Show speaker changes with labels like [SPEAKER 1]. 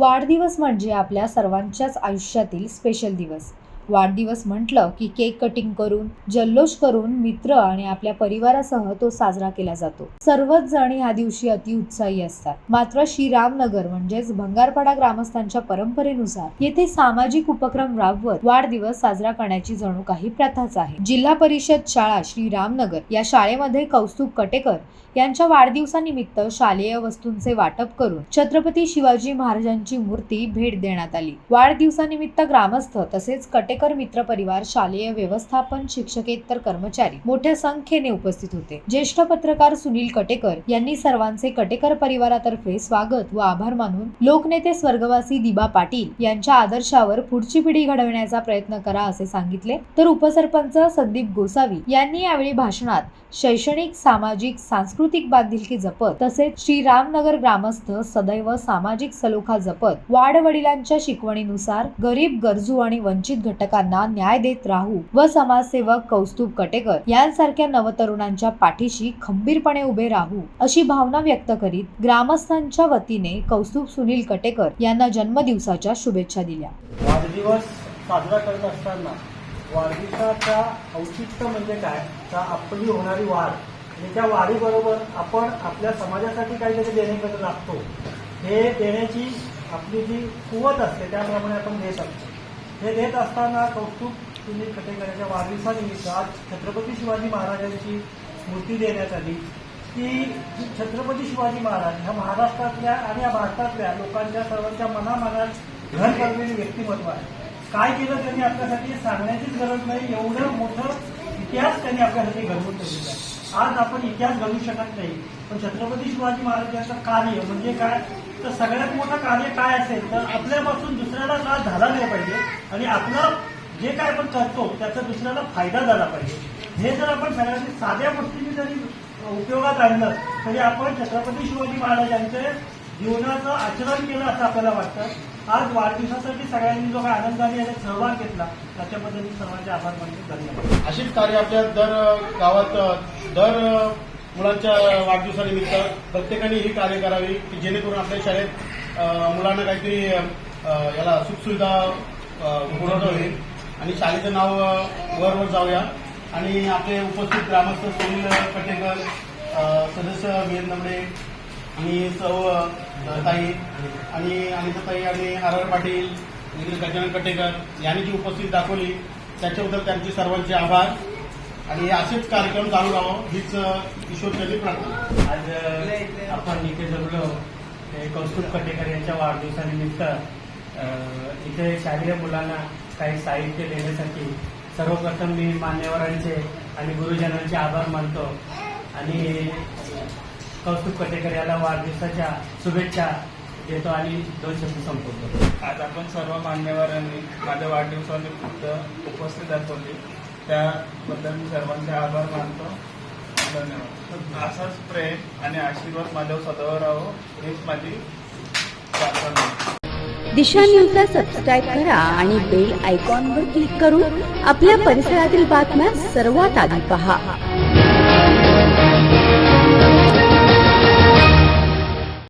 [SPEAKER 1] वाढदिवस म्हणजे आपल्या सर्वांच्याच आयुष्यातील स्पेशल दिवस. वाढदिवस म्हटलं की केक कटिंग करून जल्लोष करून मित्र आणि आपल्या परिवारासह तो साजरा केला जातो. सर्वच जण ह्या दिवशी अतिउत्साही असतात. मात्र श्रीरामनगर म्हणजेच भंगारपाडा ग्रामस्थांच्या परंपरेनुसार येथे सामाजिक उपक्रम राबवत वाढदिवस साजरा करण्याची जणू काही प्रथाच आहे. जिल्हा परिषद शाळा श्रीरामनगर या शाळेमध्ये कौस्तुभ कटेकर यांच्या वाढदिवसानिमित्त शालेय वस्तूंचे वाटप करून छत्रपती शिवाजी महाराजांची मूर्ती भेट देण्यात आली. वाढदिवसानिमित्त ग्रामस्थ तसेच कटेकर मित्र परिवार शालेय व्यवस्थापन शिक्षकेतर कर्मचारी मोठ्या संख्येने उपस्थित होते. ज्येष्ठ पत्रकार सुनील कटेकर यांनी सर्वांचे कटेकर परिवारातर्फे स्वागत व आभार मानून लोकनेते स्वर्गवासी दिबा पाटील यांच्या आदर्शावर पुढची पिढी घडविण्याचा प्रयत्न करा असे सांगितले. तर उपसरपंच संदीप गोसावी यांनी यावेळी भाषणात शैक्षणिक सामाजिक सांस्कृतिक बांधिलकी जपत तसेच श्रीरामनगर ग्रामस्थ सदैव सामाजिक सलोखा जपत वाडवडिलांच्या शिकवणीनुसार गरीब गरजू आणि वंचित घटकांना न्याय देत राहू व समाजसेवक कौस्तुभ कटेकर यांसारख्या नवतरुणांच्या पाठीशी खंबीरपणे उभे राहू अशी भावना व्यक्त करीत ग्रामस्थांच्या वतीने कौस्तुभ सुनील कटेकर यांना जन्मदिवसाच्या शुभेच्छा दिल्या.
[SPEAKER 2] वाढदिवस साजरा करत असताना वाढदिवसाचा औचित्य म्हणजे काय? तर आपली होणारी वाढ? आणि त्या वाढीबरोबर आपण आपल्या समाजासाठी काहीतरी देण्याकडे लागतो. हे देण्याची आपली जी कुवत असते त्याप्रमाणे आपण देत असतो. हे देत असताना कौतुक सुनील कटेकरांच्या वाढदिवसानिमित्त आज छत्रपती शिवाजी महाराजांची मूर्ती देण्यात आली. की जी छत्रपती शिवाजी महाराज ह्या महाराष्ट्रातल्या आणि या भारतातल्या लोकांच्या सर्वांच्या मनामनात घर करलेली व्यक्तिमत्व आहे. काय केलं त्यांनी आपल्यासाठी सांगण्याचीच गरज नाही. एवढं मोठं इतिहास त्यांनी आपल्यासाठी घडवून ठेवलेला आहे. आज आपण इतिहास घडू शकत नाही. पण छत्रपती शिवाजी महाराजांचं कार्य म्हणजे काय? तर सगळ्यात मोठं कार्य काय असेल तर आपल्यापासून दुसऱ्याला त्रास झाला नाही पाहिजे आणि आपलं जे काय आपण करतो त्याचा दुसऱ्याला फायदा झाला पाहिजे. हे जर आपण सगळ्यांनी साध्या गोष्टींनी जरी उपयोगात आणलं तरी आपण छत्रपती शिवाजी महाराजांचे जीवनाचं आचरण केलं असं आपल्याला वाटतं. आज वाढदिवसासाठी सगळ्यांनी जो काही आनंदाने याच्यात सहभाग घेतला त्याच्याबद्दल मी सर्वांचे आभार मानतो. धन्यवाद.
[SPEAKER 3] अशीच कार्य आपल्या दर गावात दर मुलांच्या वाढदिवसानिमित्त प्रत्येकाने ही कार्य करावी की जेणेकरून आपल्या शाळेत मुलांना काहीतरी याला सुखसुविधा अ, पुरवठा होईल. आणि शाळेचं नाव वरवर जाऊया. आणि आपले उपस्थित ग्रामस्थ सुनील कटेकर सदस्य मिलिंद नमडे आणि सौ ताई आणि अनिताताई आणि आर आर पाटील गजानन कटेकर यांनी जी उपस्थिती दाखवली त्याच्याबद्दल त्यांचे सर्वांचे आभार. आणि असेच कार्यक्रम चालू राहावं हीच अ, ईश्वरचरणी प्रार्थना.
[SPEAKER 2] आज आपण इथे जमलो हे कौस्तुभ कटेकर यांच्या वाढदिवसानिमित्त इथे शालेय मुलांना काही साहित्य देण्यासाठी सर्वप्रथम मी मान्यवरांचे आणि गुरुजनांचे आभार मानतो. आणि कौस्तुभ कटेकर याला वाढदिवसाच्या शुभेच्छा देतो आणि दोन शब्द संपवतो.
[SPEAKER 4] आज आपण सर्व मान्यवरांनी माझ्या वाढदिवसानिमित्त उपस्थित दाखवली. त्याबद्दल मी सर्वांचे आभार मानतो. धन्यवाद. असाच प्रेम आणि आशीर्वाद माझ्यावर सदैव राहो हीच माझी प्रार्थना. आहे.
[SPEAKER 5] दिशा न्यूजला सबस्क्राईब करा आणि बेल आयकॉनवर क्लिक करून आपल्या परिसरातील बातम्या सर्वात आधी पहा.